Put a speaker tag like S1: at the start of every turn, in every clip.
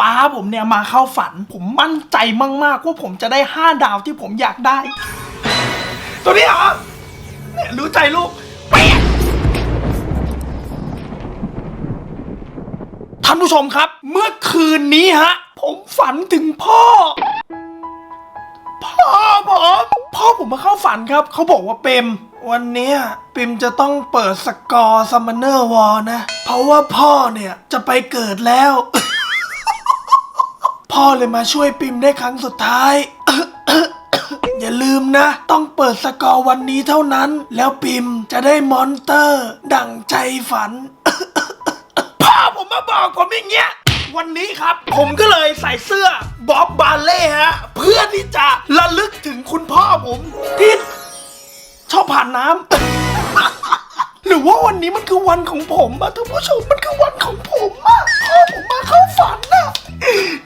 S1: ป้าผมเนี่ยมาเข้าฝัน ผมมั่นใจมาก ๆ ว่าผมจะได้ห้าดาวที่ผมอยากได้ ตัวนี้เหรอเนี่ยรู้ใจลูกเปี๊ยะท่านผู้ชมครับ เมื่อคืนนี้ฮะ ผมฝันถึงพ่อ พ่อผมพ่อผมมาเข้าฝันครับ เขาบอกว่าเปมวันนี้ปิมจะต้องเปิดสกอร์ซัมมอนเนอร์วอลนะ เพราะว่าพ่อเนี่ยจะไปเกิดแล้ว พ่อเลยมาช่วยปิมได้ครั้งสุดท้าย อย่าลืมนะ ต้องเปิดสกอร์วันนี้เท่านั้น แล้วปิมจะได้มอนเตอร์ ดั่งใจฝัน พ่อผมมาบอกผมอย่างเงี้ยวันนี้ครับ ผมก็เลยใส่เสื้อบ๊อบบาเล่ฮะ เพื่อที่จะระลึกถึงคุณพ่อผมที่ชอบผ่านน้ำ หรือว่าวันนี้มันคือวันของผมอะท่านผู้ชมมันคือวันของผมอะพ่อผมมาเข้าฝันอะ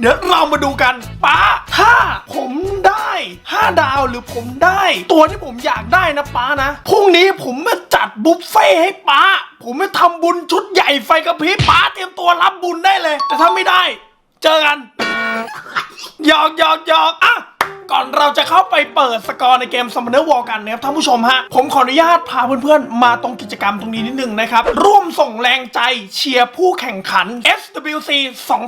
S1: เดี๋ยวเรามาดูกันป้าถ้าผมได้ห้าดาวหรือผมได้ ตัวที่ผมอยากได้นะป้านะพรุ่งนี้ผมมาจัดบุฟเฟ่ให้ป้า ผมมาทำบุญชุดใหญ่ไฟกระพริบป้าเตรียมตัวรับบุญได้เลย แต่ถ้าไม่ได้ เจอกัน หยอกหยอกหยอกอะก่อนเราจะเข้าไปเปิดสกอร์ในเกม Summoner War กันนะครับท่านผู้ชมฮะ ผมขออนุญาตพาเพื่อนๆ มาตรงกิจกรรมตรงนี้นิดนึงนะครับ ร่วมส่งแรงใจเชียร์ผู้แข่งขัน SWC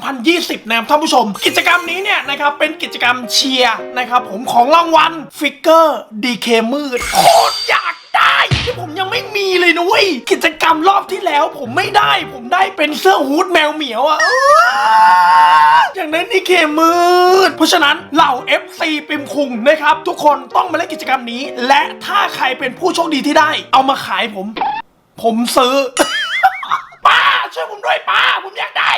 S1: 2020 นะครับท่านผู้ชม กิจกรรมนี้เนี่ยนะครับ เป็นกิจกรรมเชียร์นะครับผมของรางวัลฟิกเกอร์ DK มืดโคตรอยาก ที่ผมยังไม่มีเลยนะเว้ยกิจกรรมรอบที่แล้วผมไม่ได้ ผมได้เป็นเสื้อฮูดแมวเหมียวอะอ้าอย่างนั้นนี่เคมืด เพราะฉะนั้นเหล่า FC ปิมคุงนะครับ ทุกคนต้องมาเล่นกิจกรรมนี้ และถ้าใครเป็นผู้โชคดีที่ได้ เอามาขายผม ผมซื้อ ป้าช่วยผมด้วยป้า ผมอยากได้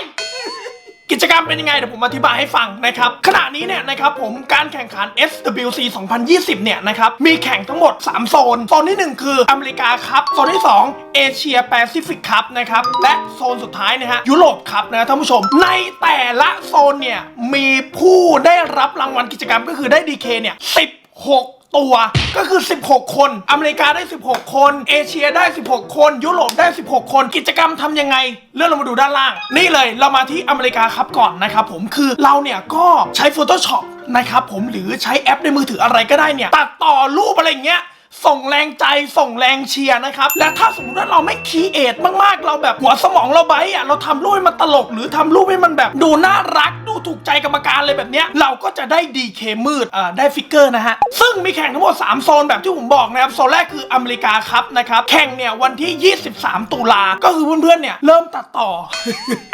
S1: กิจกรรมเป็นยังไงเดี๋ยวผมอธิบายให้ฟังนะครับขณะนี้เนี่ยนะครับผมการแข่งขัน SWC 2020 เนี่ยนะครับมีแข่งทั้งหมด 3 โซน โซนที่ 1 คืออเมริกาครับ โซนที่ 2 เอเชียแปซิฟิกครับนะครับและโซนสุดท้ายนะฮะยุโรปครับนะท่านผู้ชม ในแต่ละโซนเนี่ยมีผู้ได้รับรางวัลกิจกรรมก็คือได้ DK เนี่ย16 ตัว ก็คือ 16 คน อเมริกาได้ 16 คน เอเชียได้ 16 คน ยุโรปได้ 16 คน กิจกรรมทำยังไง เลื่อนลงมาดูด้านล่าง นี่เลยเรามาที่อเมริกาครับก่อนนะครับผมคือเราเนี่ยก็ใช้ Photoshop นะครับผมหรือใช้แอปในมือถืออะไรก็ได้เนี่ยตัดต่อรูปอะไรเงี้ย ส่งแรงใจส่งแรงเชียร์นะครับ และถ้าสมมติว่าเราไม่คีเอทมากๆ เราแบบหัวสมองเราไบอะเราทำรูปให้มันตลก หรือทำรูปให้มันแบบดูน่ารักดูถูกใจกรรมการเลยแบบเนี้ยเราก็จะได้ดีเคมืดอ่าได้ฟิกเกอร์นะฮะ ซึ่งมีแข่งทั้งหมด 3 โซนแบบที่ผมบอกนะครับ โซนแรกคืออเมริกาครับนะครับ แข่งเนี่ยวันที่ 23 ตุลา ก็คือเพื่อนๆเนี่ยเริ่มตัดต่อ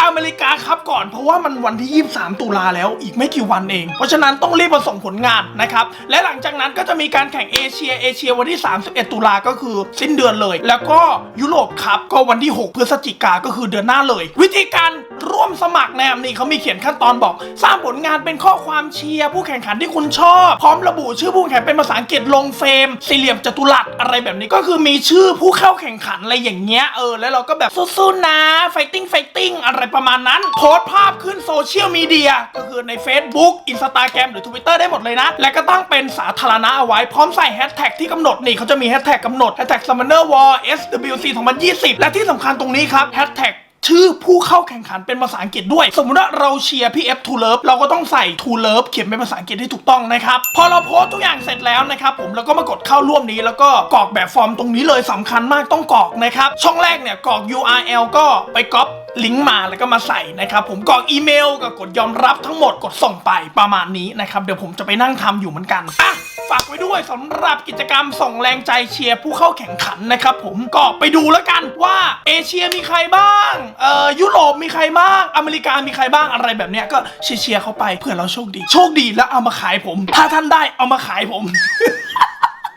S1: อเมริกาครับก่อนเพราะว่ามันวันที่ 23 ตุลาแล้วอีกไม่กี่วันเอง เพราะฉะนั้นต้องรีบมาส่งผลงานนะครับและหลังจากนั้นก็จะมีการแข่งเอเชียเอเชียวันที่ 31 ตุลาก็คือสิ้นเดือนเลย แล้วก็ยุโรปครับก็วันที่ 6 พฤศจิกาก็คือเดือนหน้าเลย วิธีการ ร่วมสมัครนะครับนี่เขามีเขียนขั้นตอนบอก สร้างผลงานเป็นข้อความเชียร์ผู้แข่งขันที่คุณชอบ พร้อมระบุชื่อผู้แข่งขันเป็นภาษาอังกฤษลงเฟรมสี่เหลี่ยมจัตุรัสอะไรแบบนี้ก็คือมีชื่อผู้เข้าแข่งขันอะไรอย่างเงี้ยเออแล้วเราก็แบบสู้ๆนะ fighting fighting อะไรประมาณนั้น โพสต์ภาพขึ้นโซเชียลมีเดียก็คือใน Facebook Instagram หรือ Twitter ได้หมดเลยนะ และก็ตั้งเป็นสาธารณะเอาไว้ พร้อมใส่แฮชแท็กที่กำหนดนี่เขาจะมีแฮชแท็กกำหนดแฮชแท็ก Summoner War SWC 2020 และที่สำคัญตรงนี้ครับแฮชแท็ก ชื่อผู้เข้าแข่งขันเป็นภาษาอังกฤษด้วย สมมติว่าเราเชียร์พี่เอฟทูเลิฟเราก็ต้องใส่ทูเลิฟเขียนเป็นภาษาอังกฤษที่ถูกต้องนะครับ พอเราโพสทุกอย่างเสร็จแล้วนะครับผมแล้วก็มากดเข้าร่วมนี้ แล้วก็กรอกแบบฟอร์มตรงนี้เลยสำคัญมากต้องกรอกนะครับ ช่องแรกเนี่ยกรอก URL ก็ไปก๊อป ลิงก์มาแล้วก็มาใส่นะครับผมกรอกอีเมลกับกดยอมรับทั้งหมดกดส่งไปประมาณนี้นะครับเดี๋ยวผมจะไปนั่งทำอยู่เหมือนกันอะฝากไว้ด้วยสำหรับกิจกรรมส่งแรงใจเชียร์ผู้เข้าแข่งขันนะครับผมก็ไปดูแล้วกันว่าเอเชียมีใครบ้างเอ่อยุโรปมีใครบ้างอเมริกามีใครบ้างอะไรแบบเนี้ยก็เชียร์เขาไปเพื่อเราโชคดี โชคดีแล้วเอามาขายผม ถ้าท่านได้เอามาขายผม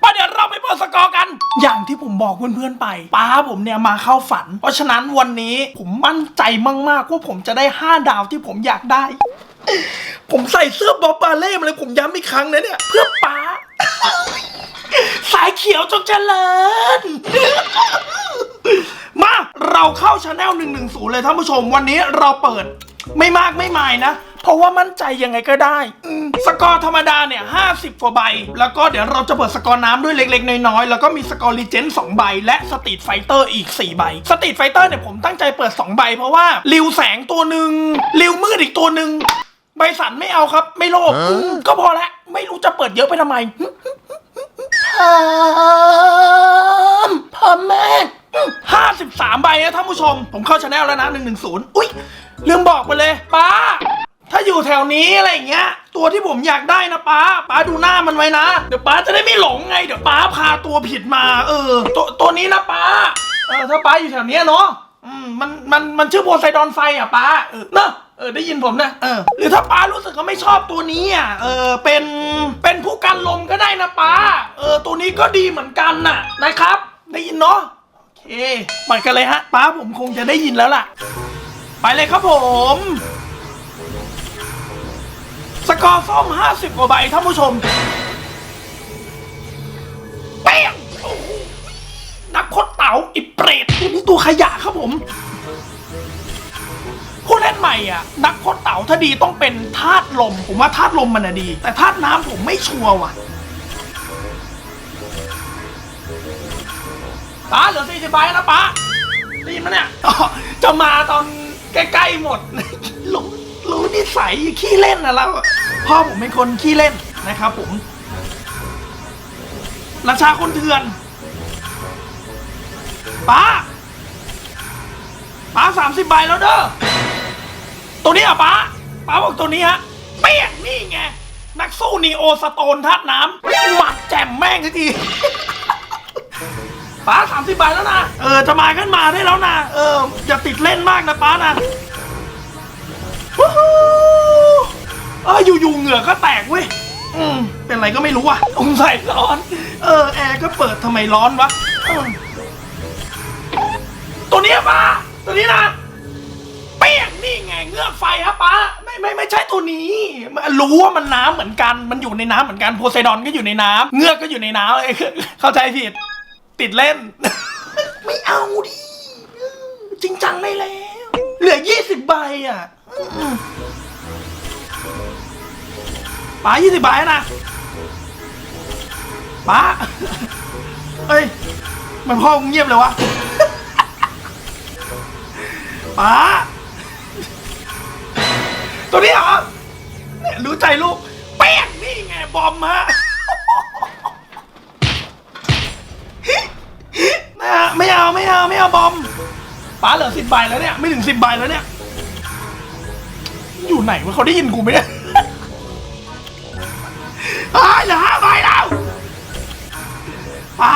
S1: ปเดี๋ยวเราไปเปิดสกอร์กัน อย่างที่ผมบอกเพื่อนๆไปป้าผมเนี่ยมาเข้าฝัน เพราะฉะนั้นวันนี้ผมมั่นใจมากๆว่าผมจะได้ 5 ดาวที่ผมอยากได้ ผมใส่เสื้อบอบบาเล่มาเลยผมย้ำอีกครั้งนะเนี่ย เพื่อป้า สายเขียวจงเจริญมาเราเข้าชาแนล110 เลยท่านผู้ชมวันนี้เราเปิด ไม่มากไม่มายนะ เพราะว่ามั่นใจยังไงก็ได้อืมสกอร์ธรรมดาเนี่ย50กว่าใบ แล้วก็เดี๋ยวเราจะเปิดสกอร์น้ำด้วยเล็กๆ น้อยๆ แล้วก็มีสกอร์ลีเจนด์2ใบ และสตรีทไฟเตอร์อีก 4 ใบ สตรีทไฟเตอร์เนี่ยผมตั้งใจเปิด 2 ใบ เพราะว่าริวแสงตัวหนึ่งริวมืดอีกตัวหนึ่งใบสันไม่เอาครับ ไม่โลภอืมก็พอละไม่รู้จะเปิดเยอะไปทำไมพร้อมพร้อมมากห้าสิบสามใบนะท่านผู้ชม ผมเข้าชาแนลแล้วนะหนึ่งหนึ่งศูนย์อุ้ย ลืมบอกไปเลยป้า ถ้าอยู่แถวนี้อะไรอย่างเงี้ย ตัวที่ผมอยากได้นะป้าป้าดูหน้ามันไว้นะ เดี๋ยวป้าจะได้ไม่หลงไง เดี๋ยวป้าพาตัวผิดมา เออ ตัวตัวนี้นะป้าเออถ้าป้าอยู่แถวเนี้ยเนาะอืมมันมันมันชื่อโพไซดอนไฟอะป้าเออเนอะเออได้ยินผมนะเออหรือถ้าป้ารู้สึกว่าไม่ชอบตัวนี้อะเออเป็นเป็นผู้กันลมก็ได้นะป้าเออตัวนี้ก็ดีเหมือนกันน่ะนะครับ ได้ยินเนาะโอเคไปกันเลยฮะป้าผมคงจะได้ยินแล้วล่ะ ไปเลยครับผม สกอร์ส้ม50 กว่าใบท่านผู้ชมเปี้ยงนักพดเต๋าอิเปรตตัวนี้ตัวขยะครับผมผู้เล่นใหม่อะ นักพดเต๋าถ้าดีต้องเป็นธาตุลม ผมว่าธาตุลมมันอะดี แต่ธาตุน้ำผมไม่ชัวร์ว่ะป้าเหลือสี่สิบใบนะป้าได้ยินไหมเนี่ยจะมาตอน ใกล้ๆหมด รู้รู้นิสัยขี้เล่นนะเราพ่อผมเป็นคนขี้เล่นนะครับ ผม ราชาคนเถื่อนป้าป้าสามสิบใบแล้วเด้อตัวนี้อะป้าป้าบอกตัวนี้ฮะเปี้ยนี่ไงนักสู้นีโอสโตนธาตุน้ำหมัดแจ่มแม่งทันที ป้าสามสิบใบแล้วนะ เออจะมาขึ้นมาได้แล้วนะ เออ อย่าติดเล่นมากนะป้านะวู้ฮู้เอออยู่ๆเหงื่อก็แตกเว้ย อืม เป็นไรก็ไม่รู้อะสงสัยร้อน เออ แอร์ก็เปิดทำไมร้อนวะอืมตัวนี้ป้า ตัวนี้นะ เปี้ยงนี่ไงเงือกไฟครับป้า ไม่ไม่ไม่ใช่ตัวนี้รู้ว่ามันน้ำเหมือนกัน มันอยู่ในน้ำเหมือนกัน โพไซดอนก็อยู่ในน้ำเงือกก็อยู่ในน้ำเลยเข้าใจผิด ติดเล่น ไม่เอาดิ จริงจังได้แล้ว เหลือยี่สิบใบอะป้ายี่สิบใบนะป้าเอ้ย มันพ่อเงียบเลยวะป้าตัวนี้เหรอเนี่ยรู้ใจลูกแป้งนี่ไงบอมฮะ นะฮะ ไม่เอาไม่เอาไม่เอาบอมป้าเหลือสิบใบแล้วเนี่ยไม่ถึงสิบใบแล้วเนี่ย อยู่ไหนวะเขาได้ยินกูไหมเนี่ยอ้ยเหลือห้าใบแล้วป้า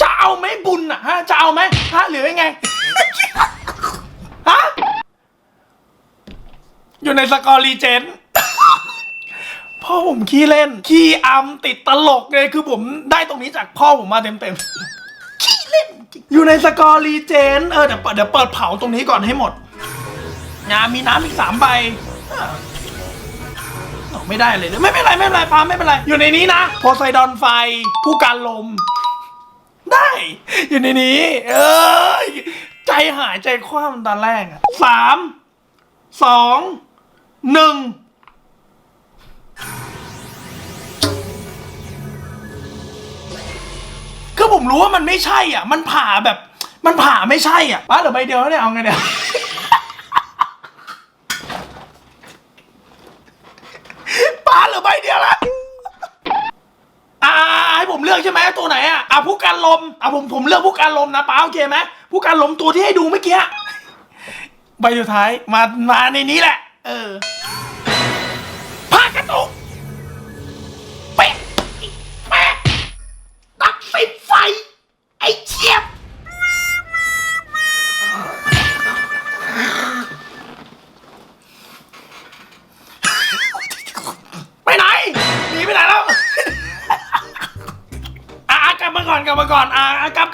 S1: จะเอาไหมบุญอะฮะจะเอาไหมฮะหรือยังไงฮะอยู่ในสกอร์รีเจน พ่อผมขี้เล่น ขี้อำติดตลกเลยคือผมได้ตรงนี้จากพ่อผมมาเต็มๆขี้เล่น อยู่ในสกอร์รีเจนเออเดี๋ยวเปิดเดี๋ยวเปิดเผาตรงนี้ก่อนให้หมดงามีน้ำอีกสามใบไม่ได้เลยไม่เป็นไรไม่เป็นไรพาไม่เป็นไร อยู่ในนี้นะโพไซดอนไฟผู้การลม ได้ อยู่ในนี้ เอ้ยใจหายใจคว่ำตอนแรกอะสามสองหนึ่ง คือผมรู้ว่ามันไม่ใช่อะ มันผ่าแบบ มันผ่าไม่ใช่อะป้าเหลือใบเดียวแล้วเนี่ยเอาไงเนี่ย ป้าเหลือใบเดียวแล้วอ่าให้ผมเลือกใช่ไหมตัวไหนอะอะผู้การลมอะผมผมเลือกผู้การลมนะป้าโอเคไหมผู้การลมตัวที่ให้ดูเมื่อกี้ใบสุดท้ายมามาในนี้แหละ เออ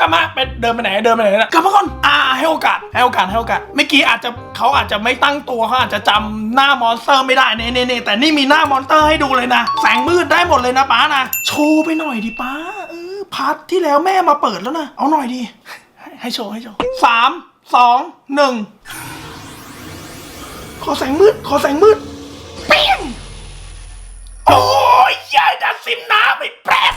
S1: ลับมาไปเดินไปไหนเดินไปไหนนะกลับมาก่อนอะให้โอกาสให้โอกาสให้โอกาสเมื่อกี้อาจจะเขาอาจจะไม่ตั้งตัวเขาอาจจะจำหน้ามอนสเตอร์ไม่ได้เน่เน่เน่แต่นี่มีหน้ามอนสเตอร์ให้ดูเลยนะ แสงมืดได้หมดเลยนะป้านะโชว์ไปหน่อยดิป้าเออพาร์ทที่แล้วแม่มาเปิดแล้วนะเอาหน่อยดีให้โชว์ให้โชว์สามสองหนึ่งขอแสงมืดขอแสงมืดเปี้ยงโอ้ยยายดัดซิมน้ำไปแปรบ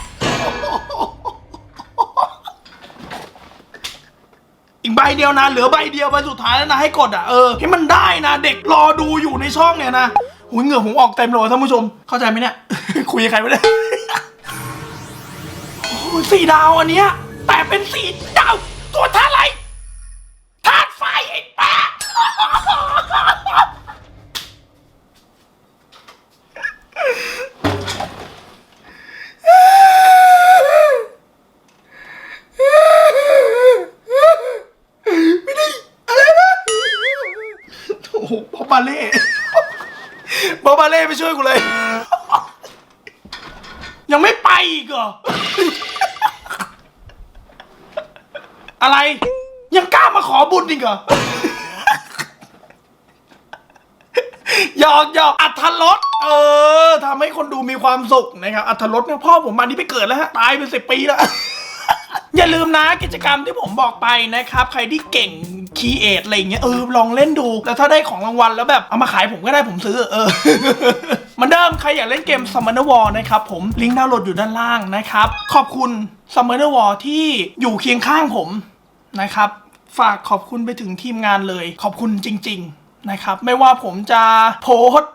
S1: อีกใบเดียวนะ เหลือใบเดียวใบสุดท้ายแล้วนะให้กดอะเออให้มันได้นะ เด็กรอดูอยู่ในช่องเนี่ยนะหุยเหงื่อผมออกเต็มเลยท่านผู้ชม เข้าใจไหมเนี่ย คุยกับใครไม่ได้โอ้สี่ดาวอันเนี้ยแต่เป็นสี่ดาวตัวท่าอะไรธาตุไฟไอ้แป๊ะ ไม่ได้อะไรนะโอ้โหบอบาเล่ บาเล่ไปช่วยกูเลย ยังไม่ไปอีกเหรอ อะไร ยังกล้ามาขอบุญอีกเหรอหยอกหยอกอัธรสเออทำให้คนดูมีความสุขนะครับอัธรสเนี่ยพ่อผมมานี่ไปเกิดแล้วฮะ ตายเป็นสิบปีแล้ว อย่าลืมนะกิจกรรมที่ผมบอกไปนะครับ ใครที่เก่งคีเอทอะไรเงี้ยเออลองเล่นดู แล้วถ้าได้ของรางวัลแล้วแบบเอามาขายผมก็ได้ผมซื้อเออเหมือนเดิมใครอยากเล่นเกม Summoner War นะครับผมลิงก์ดาวน์โหลดอยู่ด้านล่างนะครับ ขอบคุณ Summoner War ที่อยู่เคียงข้างผมนะครับ ฝากขอบคุณไปถึงทีมงานเลย ขอบคุณจริง ๆ นะครับ ไม่ว่าผมจะโพสต์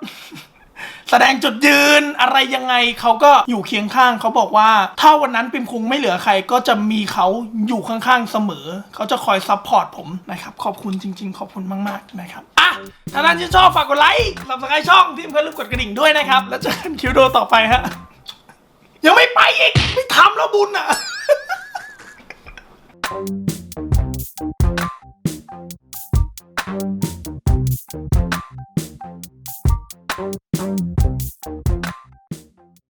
S1: แสดงจุดยืนอะไรยังไงเขาก็อยู่เคียงข้างเขาบอกว่า ถ้าวันนั้นปิมคุงไม่เหลือใครก็จะมีเขาอยู่ข้างๆเสมอ เขาจะคอยซัพพอร์ตผมนะครับขอบคุณจริง ๆ ขอบคุณมากๆนะครับอะถ้าท่านชื่นชอบฝากกดไลค์สับสไครช่องที่เพื่อนลืมกดกระดิ่งด้วยนะครับ แล้วเจอกันคิวโดต่อไปฮะยังไม่ไปอีกไม่ทำแล้วบุญอะ Thank you.